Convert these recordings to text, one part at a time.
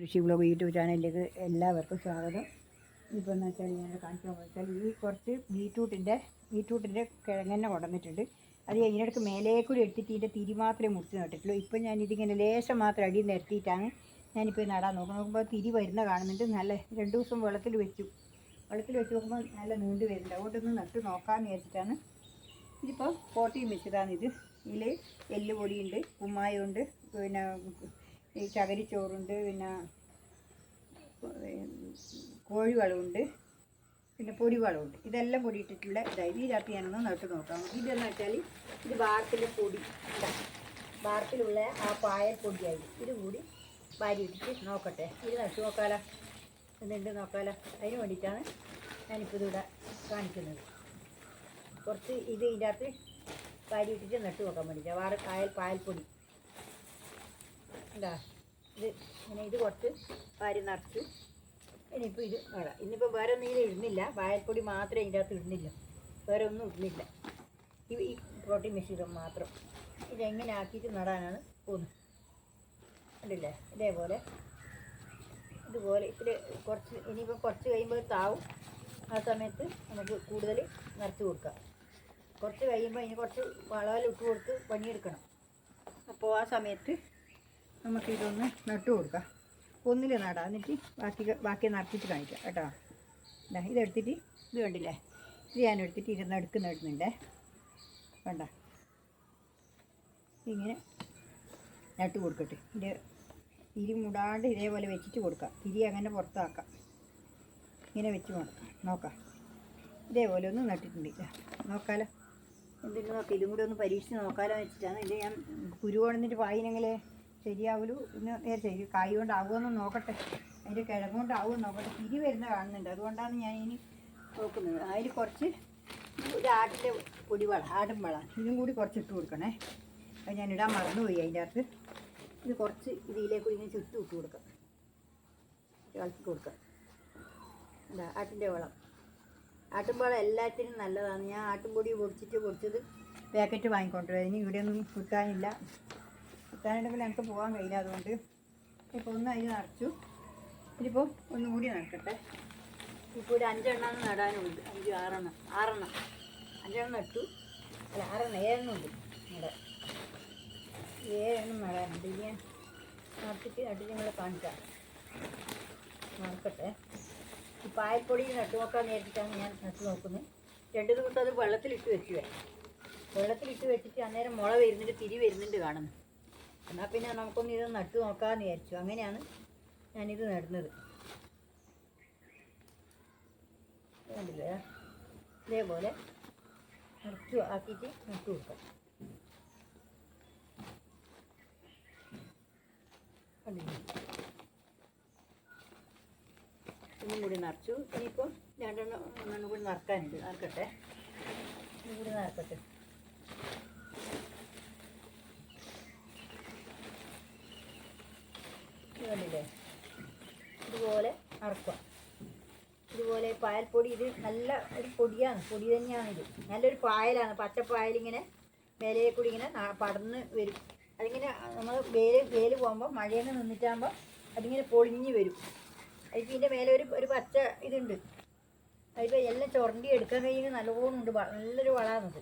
കൃഷി blog YouTube ചാനലിലേക്ക് എല്ലാവർക്കും സ്വാഗതം. ഇപ്പോൾ എന്ന് വെച്ചാൽ ഞാൻ കാണിക്കാൻ വെച്ചാൽ ഈ കുറച്ച് ബീറ്റ്റൂട്ടിന്റെ ബീറ്റ്റൂട്ടിന്റെ കിഴങ്ങനെ കൊണ്ടുവന്നിട്ടുണ്ട്. അത് ഇതിനിടയ്ക്ക് മേലേക്കൂടി കൂടി എടുത്തിട്ട് ഇതിന്റെ തിരി മാത്രമേ മുറിച്ച് നട്ടിട്ടുള്ളൂ. ഇപ്പം ഞാനിതിങ്ങനെ ലേശം മാത്രം അടിയിൽ നിരത്തിയിട്ടാണ് ഞാനിപ്പോൾ നടാൻ നോക്കുന്നത്. നോക്കുമ്പോൾ തിരി വരുന്ന കാണുന്നുണ്ട്. നല്ല രണ്ട് ദിവസം വെള്ളത്തിൽ വെച്ചു. വെള്ളത്തിൽ വെച്ച് നോക്കുമ്പോൾ നല്ല നീണ്ടു വരുന്നുണ്ട്. അതുകൊണ്ടൊന്ന് നട്ട് നോക്കാമെന്ന് വിചാരിച്ചിട്ടാണ് ഇതിപ്പോൾ പോട്ടിയും വെച്ചതാണ് ഇത് ഇതിൽ എല്ലുപൊടിയുണ്ട് കുമ്മായമുണ്ട് പിന്നെ ഈ ചകരിച്ചോറുണ്ട് പിന്നെ കോഴിവളമുണ്ട് പിന്നെ പൊടിവളമുണ്ട് ഇതെല്ലാം പൊടി ഇട്ടിട്ടുള്ള ഇതായി ഇതിനകത്ത് ഞാനൊന്ന് നട്ട് നോക്കാം. ഇതെന്ന് വെച്ചാൽ ഇത് ബാർക്കിലെ പൊടി ബാർക്കിലുള്ള ആ പായൽ പൊടിയായി. ഇത് കൂടി വാരി ഇട്ടിട്ട് നോക്കട്ടെ. ഇത് നട്ട് നോക്കാലോ. എന്നുണ്ട് നോക്കാലോ. അതിന് വേണ്ടിയിട്ടാണ് ഞാനിപ്പോൾ ഇതിവിടെ കാണിക്കുന്നത്. കുറച്ച് ഇത് ഇതിന്റെ അകത്ത് വാരി ഇട്ടിട്ട് നട്ട് നോക്കാൻ വേണ്ടിയിട്ടാണ്. വാറ പായൽ പായൽപ്പൊടി എന്താ ഇത് ഇങ്ങനെ ഇത് കുറച്ച് വാരി നിറച്ച്. ഇനിയിപ്പോൾ ഇത് നടാം ഇന്നിപ്പോൾ വേറെ ഒന്നും ഇതിൽ ഇടുന്നില്ല. വായൽപ്പൊടി മാത്രമേ ഇതിന്റെ അകത്ത് ഇടുന്നില്ല. വേറെ ഒന്നും ഇടുന്നില്ല. ഈ പ്രോട്ടീൻ മിശ്രിതം മാത്രം. ഇതെങ്ങനെ ആക്കിയിട്ട് നടാനാണ് പോകുന്നത്? കണ്ടില്ലേ? ഇതേപോലെ. ഇതുപോലെ ഇതിൽ കുറച്ച് ഇനിയിപ്പോൾ കുറച്ച് കഴിയുമ്പോൾ താവും. ആ സമയത്ത് നമുക്ക് കൂടുതൽ നിറച്ച് കൊടുക്കാം. കുറച്ച് കഴിയുമ്പോൾ ഇനി കുറച്ച് വളമെല്ലാം ഇട്ട് കൊടുത്ത് പണിയെടുക്കണം. അപ്പോൾ ആ സമയത്ത് നമുക്ക് ഇതൊന്ന് നട്ടു കൊടുക്കാം. ഒന്നിൽ നടാം. എന്നിട്ട് ബാക്കി ബാക്കി നടത്തിട്ട് കാണിക്കാം കേട്ടോ. ഇതാ ഇതെടുത്തിട്ട് ഇത് കണ്ടില്ലേ? ഇത് ഞാൻ എടുത്തിട്ട് ഇരുന്ന് അടുക്ക് നടുന്നുണ്ടേ വേണ്ട ഇങ്ങനെ നട്ട് കൊടുക്കട്ടെ. ഇതിന്റെ തിരി മുടാണ്ട് ഇതേപോലെ വെച്ചിട്ട് കൊടുക്കാം. തിരി അങ്ങനെ പുറത്താക്കാം. ഇങ്ങനെ വെച്ച് നോക്കാം. ഇതേപോലെ ഒന്ന് നട്ടിട്ടുണ്ട്. നോക്കാലോ. എന്തെങ്കിലും നോക്കാം. ഇതും കൂടി ഒന്ന് പരീക്ഷിച്ച് നോക്കാലോ വെച്ചിട്ടാണ്. ഇത് ഞാൻ കുരു കൊണ്ടിട്ട് ശരിയാവൂലു. ഇന്ന് നേരത്തെ ഇത് കായ് കൊണ്ടാവുമെന്ന് നോക്കട്ടെ. അതിന്റെ കിഴങ്ങുകൊണ്ടാവും നോക്കട്ടെ. തിരി വരുന്ന കാണുന്നുണ്ട്. അതുകൊണ്ടാണ് ഞാൻ ഇനി നോക്കുന്നത്. അതിൽ കുറച്ച് ഒരു ആട്ടിന്റെ പൊടിവള ആടും വള ഇതും കൂടി കുറച്ച് ഇട്ട് കൊടുക്കണേ. അത് ഞാൻ ഇടാൻ മറന്നുപോയി അതിന്റെ അകത്ത്. ഇത് കുറച്ച് ഇതിലേക്ക് ഇങ്ങനെ ചുറ്റും ഇട്ട് കൊടുക്കാം. ഇളക്കി കൊടുക്കാം. എന്താ ആട്ടിന്റെ വളം. ആട്ടുംപാളം എല്ലാത്തിനും നല്ലതാണ്. ഞാൻ ആട്ടുംപൊടി പൊടിച്ചിട്ട് പൊടിച്ചത് പാക്കറ്റ് വാങ്ങിക്കൊണ്ടുവരും. ഇനി ഇവിടെയൊന്നും കിട്ടാനില്ല കിട്ടാനുണ്ടെങ്കിൽ ഞങ്ങൾക്ക് പോകാൻ കഴിയില്ല അതുകൊണ്ട് ഇപ്പോൾ ഒന്ന് അതിന് നിറച്ചു. ഇനിയിപ്പോൾ ഒന്നുകൂടി നടക്കട്ടെ. ഇപ്പോൾ ഒരു അഞ്ചെണ്ണം നടാനുണ്ട്. അഞ്ച് ആറെണ്ണം. ആറെണ്ണം. അഞ്ചെണ്ണം നട്ടു. അല്ല ആറെണ്ണം. ഏഴെണ്ണം ഉണ്ട് ഇവിടെ. ഏഴെണ്ണം നടാനുണ്ട്. ഇനി ഞാൻ നട്ടിട്ട് നട്ടിട്ട് നിങ്ങളെ കാണിക്കാം. നടക്കട്ടെ ഈ പായപ്പൊടി നട്ടു നോക്കാൻ നേരിട്ടാണ് ഞാൻ നട്ടു നോക്കുന്നത്. രണ്ട് ദിവസം അത് വെള്ളത്തിലിട്ട് വെക്കുവേ. വെള്ളത്തിലിട്ട് വെച്ചിട്ട് അന്നേരം മുള വരുന്നുണ്ട് തിരി വരുന്നുണ്ട് കാണുന്നു. എന്നാൽ പിന്നെ നമുക്കൊന്ന് ഇത് നട്ടു നോക്കാമെന്ന് വിചാരിച്ചു. അങ്ങനെയാണ് ഞാനിത് നടുന്നത്. കണ്ടില്ലേ? ഇതേപോലെ നിറച്ചു ആക്കിയിട്ട് നട്ടു കൊടുക്കാം. ഒന്നും കൂടി നിറച്ചു. ഇനിയിപ്പോൾ രണ്ടെണ്ണം ഒന്നും കൂടി നിറക്കാനുണ്ട്. നിറക്കട്ടെ? ഒന്നും കൂടി നിറക്കട്ടെ ഇത് കണ്ടില്ലേ ഇതുപോലെ അറക്കുക. ഇതുപോലെ പായൽപ്പൊടി ഇത് നല്ല ഒരു പൊടിയാണ്. പൊടി തന്നെയാണ് ഇത്. നല്ലൊരു പായലാണ്. പച്ചപ്പായലിങ്ങനെ മേലേ കൂടി ഇങ്ങനെ പടർന്ന് വരും. അതിങ്ങനെ നമ്മൾ വേൽ വേൽ പോകുമ്പോൾ മഴയങ്ങ് നിന്നിട്ടാകുമ്പോൾ അതിങ്ങനെ പൊളിഞ്ഞ് വരും. അതിപ്പോൾ ഇതിന്റെ മേലെ ഒരു ഒരു പച്ച ഇതുണ്ട്. അതിപ്പോൾ എല്ലാം ചുരണ്ടി എടുക്കാൻ കഴിയുന്ന നല്ലോണം ഉണ്ട്. നല്ലൊരു വളാന്നത്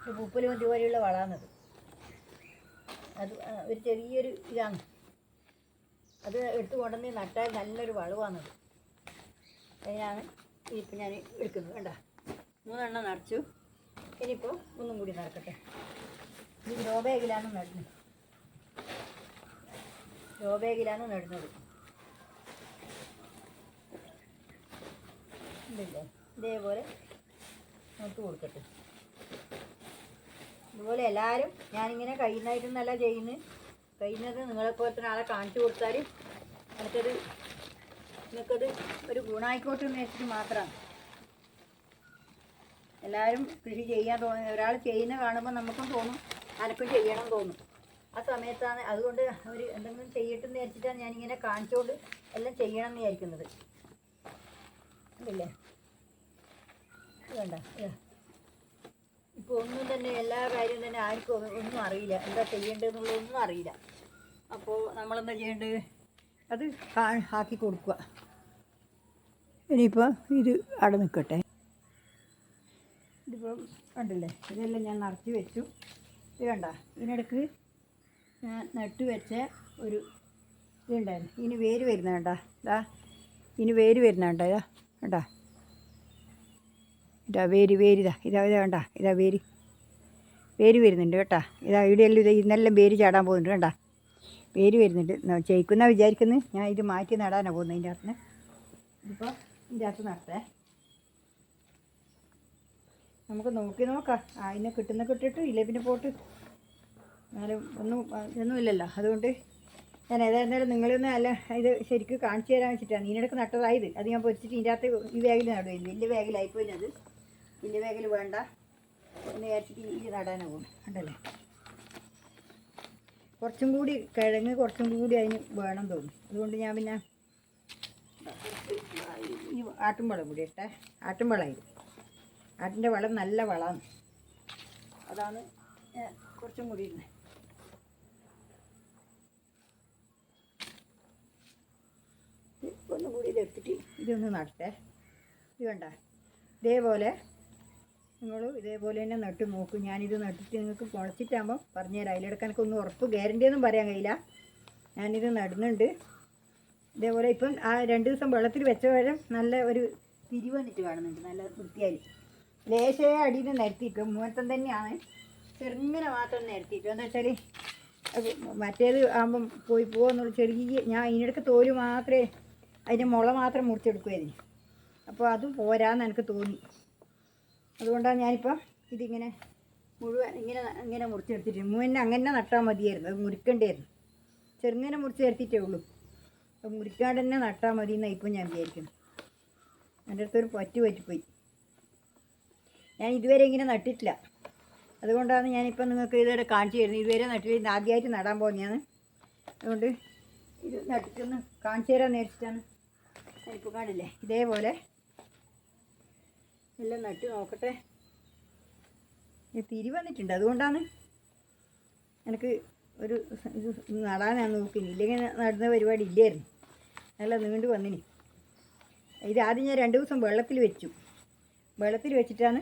ഒരു പൂപ്പൽ മന്തി പോലെയുള്ള വളാണത് അത് ഒരു ചെറിയൊരു ഇതാണ്. അത് എടുത്ത് കൊണ്ടുവന്ന് നട്ടാൽ നല്ലൊരു വളവാണത് അതിനാണ് ഇപ്പം ഞാൻ എടുക്കുന്നത്. വേണ്ട മൂന്നെണ്ണം നിറച്ചു. ഇനിയിപ്പോൾ ഒന്നും കൂടി നടക്കട്ടെ ഇത് ഗ്രോ ബാഗിലാണ് നടുന്നത്. ബാഗിലാണ് നടുന്നത്. ഇതില്ലേ ഇതേപോലെ നോട്ട് കൊടുക്കട്ടെ. ഇതുപോലെ എല്ലാവരും ഞാനിങ്ങനെ കഴിയുന്നതായിട്ടൊന്നല്ല ചെയ്യുന്നത്. കഴിയുന്നത് നിങ്ങളെപ്പോലെ തന്നെ ആളെ കാണിച്ചു കൊടുത്താൽ എനിക്കത് നിങ്ങൾക്കത് ഒരു ഗുണമായിക്കോട്ടെ എന്ന് വെച്ചിട്ട് മാത്രമാണ്. എല്ലാവരും കൃഷി ചെയ്യാൻ തോന്നി ഒരാൾ ചെയ്യുന്ന കാണുമ്പോൾ നമുക്കും തോന്നും അനക്കും ചെയ്യണം തോന്നും. ആ സമയത്താണ് അതുകൊണ്ട് അവർ എന്തെങ്കിലും ചെയ്യട്ടെന്ന് വിചാരിച്ചിട്ടാണ് ഞാനിങ്ങനെ കാണിച്ചുകൊണ്ട് എല്ലാം ചെയ്യണം എന്ന് വിചാരിക്കുന്നത്. അല്ലേ വേണ്ട ഇപ്പോൾ ഒന്നും തന്നെ എല്ലാ കാര്യവും തന്നെ ആർക്കും ഒന്നും അറിയില്ല. എന്താ ചെയ്യേണ്ടതെന്നുള്ളതൊന്നും അറിയില്ല. അപ്പോൾ നമ്മളെന്താ ചെയ്യേണ്ടത് അത് ആക്കി കൊടുക്കുക ഇനിയിപ്പോൾ ഇത് അവിടെ നിൽക്കട്ടെ ഇതിപ്പോൾ കണ്ടില്ലേ? ഇതെല്ലാം ഞാൻ നിറച്ച് വെച്ചു. ഇത് കണ്ട? ഇതിനിടക്ക് ഞാൻ നട്ട് വെച്ച ഒരു ഇതുണ്ടായിരുന്നു ഇനി വേര് വരുന്ന കണ്ട? ഇതാ ഇനി വേര് വരുന്ന കണ്ട? ഇതാ കണ്ട? ഇതാ വേര് വേര് ഇതാ ഇതാ ഇതാ കണ്ട? ഇതാ വേര്. വേര് വരുന്നുണ്ട് കേട്ടാ? ഇതാ ഇവിടെയെല്ലാം ഇത് ഇന്നെല്ലാം വേര് ചാടാൻ പോകുന്നുണ്ട് കണ്ട? വേര് വരുന്നുണ്ട്. ചെയ്ക്കുന്ന വിചാരിക്കുന്നത് ഞാൻ ഇത് മാറ്റി നടാനാണ് പോകുന്നത് ഇതിന്റെ അകത്ത് ഇതിപ്പോൾ ഇതിന്റെ അകത്ത് നടത്തേ. നമുക്ക് നോക്കി നോക്കാം. അതിനെ കിട്ടുന്ന കിട്ടിട്ട് ഇല്ല പിന്നെ പോട്ട്. എന്നാലും ഒന്നും ഒന്നുമില്ലല്ലോ അതുകൊണ്ട് ഞാൻ ഏതായിരുന്നാലും നിങ്ങളൊന്ന് അല്ല ഇത് ശരിക്കും കാണിച്ചു തരാൻ വെച്ചിട്ടാണ്. ഇതിനിടക്ക് നട്ടതായത്. അത് ഞാൻ പൊരിച്ചിട്ട് ഇതിന്റെ അകത്ത് ഈ ബാഗിൽ നടുവായിരുന്നു വലിയ വേഗിലായിപ്പോയിരുന്നത് ഇതിന്റെ വലിയ ബാഗിൽ വേണ്ട. എന്ന് വിചാരിച്ചിട്ട് ഈ നടാനാണ് പോകുന്നത് കണ്ടല്ലേ? കുറച്ചും കൂടി കിഴങ്ങ് കുറച്ചും കൂടി അതിന് വേണം തോന്നും അതുകൊണ്ട് ഞാൻ പിന്നെ ഈ ആട്ടുംവളം കൂടി ഇട്ടേ. ആട്ടുംവളം ഇത് ആട്ടിന്റെ വളം നല്ല വളമാണ് അതാണ് കുറച്ചും കൂടി ഇരുന്നത് ഒന്നും കൂടി ഇതെടുത്തിട്ട് ഇതൊന്ന് നടട്ടെ ഇത് കണ്ട. ഇതേപോലെ നിങ്ങൾ ഇതേപോലെ തന്നെ നട്ട് നോക്കും. ഞാനിത് നട്ടിട്ട് നിങ്ങൾക്ക് മുളച്ചിട്ടാകുമ്പോൾ പറഞ്ഞുതരാം. എനിക്ക് ഒന്നും ഉറപ്പ് ഗ്യാരണ്ടി ഒന്നും പറയാൻ കഴിയില്ല. ഞാനിത് നടുന്നുണ്ട്. ഇതേപോലെ ഇപ്പം ആ രണ്ട് ദിവസം വെള്ളത്തിൽ വെച്ച പഴം നല്ല ഒരു തിരിവ് വന്നിട്ട് കാണുന്നുണ്ട്. നല്ല വൃത്തിയായി. ലേശേ അടിയിൽ നിരത്തിയിട്ടു. മൂത്തം തന്നെയാണ്. ചെറുങ്ങനെ മാത്രം നിരത്തിയിട്ടു. എന്താ വെച്ചാൽ മറ്റേത് ആകുമ്പം പോയി പോകുന്നുള്ള ചെറിയ ഞാൻ ഇതിനിടയ്ക്ക് തോൽ മാത്രമേ അതിന്റെ മുള മാത്രം മുറിച്ചെടുക്കുമായിരുന്നു അപ്പോൾ അതും പോരാന്ന് എനിക്ക് തോന്നി. അതുകൊണ്ടാണ് ഞാനിപ്പോൾ ഇതിങ്ങനെ മുഴുവൻ ഇങ്ങനെ ഇങ്ങനെ മുറിച്ചെടുത്തിട്ട് മുന്നെ അങ്ങനെ നട്ടാൽ മതിയായിരുന്നു. അത് മുറിക്കണ്ടായിരുന്നു. ചെറുങ്ങനെ മുറിച്ച് ചേർത്തിട്ടേ ഉള്ളൂ. അപ്പം മുറിക്കാണ്ട് തന്നെ നട്ടാൽ മതി എന്നാണ് ഇപ്പം ഞാൻ വിചാരിക്കുന്നു. എന്റെ അടുത്തൊരു പറ്റു പറ്റിപ്പോയി. ഞാൻ ഇതുവരെ ഇങ്ങനെ നട്ടിട്ടില്ല. അതുകൊണ്ടാണ് ഞാനിപ്പോൾ നിങ്ങൾക്ക് ഇതുവരെ കാണിച്ചു തരുന്നത്. ഇതുവരെ നട്ടില്ല ആദ്യമായിട്ട് നടാൻ പോകുന്നതാണ്. അതുകൊണ്ട് ഇത് നട്ടിട്ടൊന്ന് കാണിച്ചു തരാൻ നേരിച്ചിട്ടാണ് ഞാനിപ്പോൾ കാണില്ലേ ഇതേപോലെ എല്ലാം നട്ട് നോക്കട്ടെ. തിരി വന്നിട്ടുണ്ട്. അതുകൊണ്ടാണ് എനിക്ക് ഒരു ഇത് നടാനാണ് നോക്കിനി. ഇല്ലെങ്കിൽ നടുന്ന പരിപാടി ഇല്ലായിരുന്നു. നല്ല നീണ്ടു വന്നിനി. ഇത് ആദ്യം ഞാൻ രണ്ട് ദിവസം വെള്ളത്തിൽ വെച്ചു. വെള്ളത്തിൽ വെച്ചിട്ടാണ്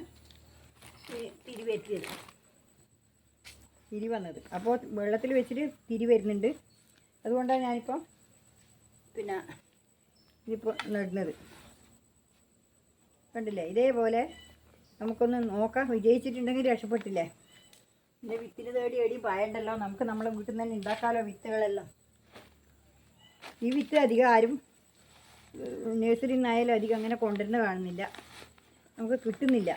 തിരി വരുത്തിയത് തിരി വന്നത്. അപ്പോൾ വെള്ളത്തിൽ വെച്ചിട്ട് തിരി വരുന്നുണ്ട്. അതുകൊണ്ടാണ് ഞാനിപ്പോൾ പിന്നെ ഇതിപ്പോൾ നടുന്നത്. കണ്ടില്ലേ? ഇതേപോലെ നമുക്കൊന്ന് നോക്കാം. വിജയിച്ചിട്ടുണ്ടെങ്കിൽ രക്ഷപ്പെട്ടില്ലേ? പിന്നെ വിത്തിന് തേടി എടി പായണ്ടല്ലോ. നമുക്ക് നമ്മളെ വീട്ടിൽ നിന്ന് തന്നെ ഉണ്ടാക്കാമല്ലോ വിത്തുകളെല്ലാം. ഈ വിത്ത് അധികം ആരും നഴ്സറിയിൽ നിന്നായാലും അധികം അങ്ങനെ കൊണ്ടുവരുന്ന കാണുന്നില്ല. നമുക്ക് കിട്ടുന്നില്ല.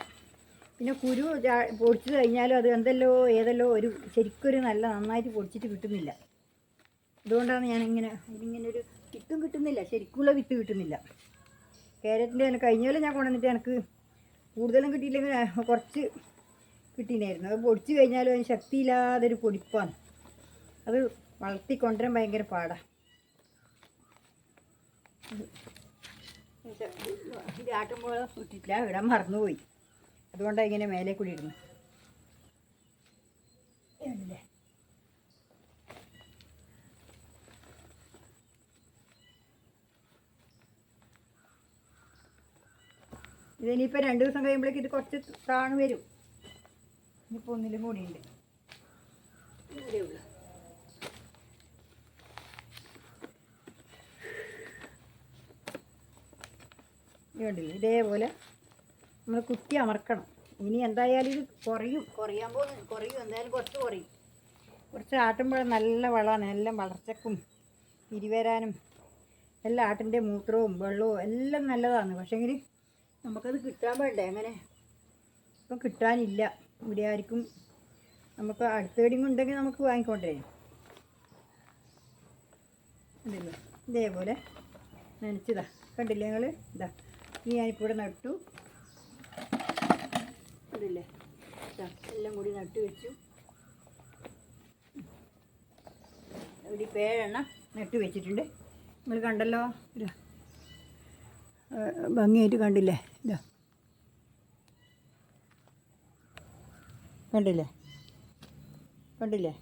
പിന്നെ കുരു പൊടിച്ച് കഴിഞ്ഞാലും അത് എന്തല്ലോ ഏതല്ലോ ഒരു ശരിക്കൊരു നല്ല നന്നായിട്ട് പൊടിച്ചിട്ട് കിട്ടുന്നില്ല. അതുകൊണ്ടാണ് ഞാനിങ്ങനെ ഇതിങ്ങനെ ഒരു കിട്ടും കിട്ടുന്നില്ല. ശരിക്കുള്ള വിത്ത് കിട്ടുന്നില്ല. ക്യാരറ്റിന്റെ തന്നെ കഴിഞ്ഞ പോലെ ഞാൻ കൊണ്ടുവന്നിട്ട് എനിക്ക് കൂടുതലും കിട്ടിയില്ലെങ്കിൽ കുറച്ച് കിട്ടിയിട്ടുണ്ടായിരുന്നു. അത് പൊടിച്ച് കഴിഞ്ഞാലും അതിന് ശക്തിയില്ലാതൊരു പൊടിപ്പാണ്. അത് വളർത്തി ഭയങ്കര പാടാണ് ഇത് ആട്ടുമ്പോൾ ഇട്ടിട്ടില്ല. ഇടാൻ മറന്നുപോയി. അതുകൊണ്ടാണ് ഇങ്ങനെ മേലെ കൂടി ഇടുന്നു ഇതുണ്ടല്ലേ? ഇതിനിപ്പോൾ രണ്ട് ദിവസം കഴിയുമ്പോഴേക്ക് ഇത് കുറച്ച് താണു വരും. ഇനിയിപ്പോൾ ഒന്നിലും കൂടിയുണ്ട് ഇവിടെ ഉള്ളു ഇത് കണ്ടില്ലേ ഇതേപോലെ നമ്മൾ കുത്തി അമർക്കണം. ഇനി എന്തായാലും ഇത് കുറയും കുറയാൻ പോകുന്നു കുറയും. എന്തായാലും കുറച്ച് കുറയും. കുറച്ച് ആട്ടുമ്പോൾ നല്ല വളമാണ് എല്ലാം വളർച്ചക്കും തിരിവരാനും എല്ലാം ആട്ടിന്റെ മൂത്രവും വെള്ളവും എല്ലാം നല്ലതാണ്. പക്ഷേങ്കിൽ നമുക്കത് കിട്ടാൻ വേണ്ടേ അങ്ങനെ ഇപ്പം കിട്ടാനില്ല. ഇവിടെ ആർക്കും നമുക്ക് അടുത്ത അടുത്തേടിയും ഉണ്ടെങ്കിൽ നമുക്ക് വാങ്ങിക്കൊണ്ടേ. ഉണ്ടല്ലോ ഇതേപോലെ. നനച്ചതാ. കണ്ടില്ലേ നിങ്ങൾ ഇതാ. ഇനി ഞാനിപ്പോൾ ഇവിടെ നട്ടു അതല്ലേ എല്ലാം കൂടി നട്ടു വെച്ചു. ഇവിടെ ഇപ്പോൾ നട്ട് വെച്ചിട്ടുണ്ട്. നിങ്ങൾ കണ്ടല്ലോ? ഇതാ. ഭംഗിയായിട്ട് കണ്ടില്ലേ? ഇതാ. കണ്ടില്ലേ? കണ്ടില്ലേ?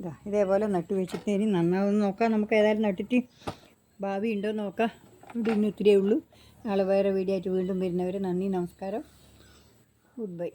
ഇതാ ഇതേപോലെ നട്ടു വെച്ചിട്ട് ഇനി നന്നാവുമെന്ന് നോക്കാം. നമുക്ക് ഏതായാലും നട്ടിട്ട് ഭാവി ഉണ്ടോ നോക്കാം. ഇത് ഇന്ന് ഇത്രയേ ഉള്ളൂ. നാളെ വേറെ വീഡിയോ ആയിട്ട് വീണ്ടും വരുന്നവരെ നന്ദി നമസ്കാരം. Good bye.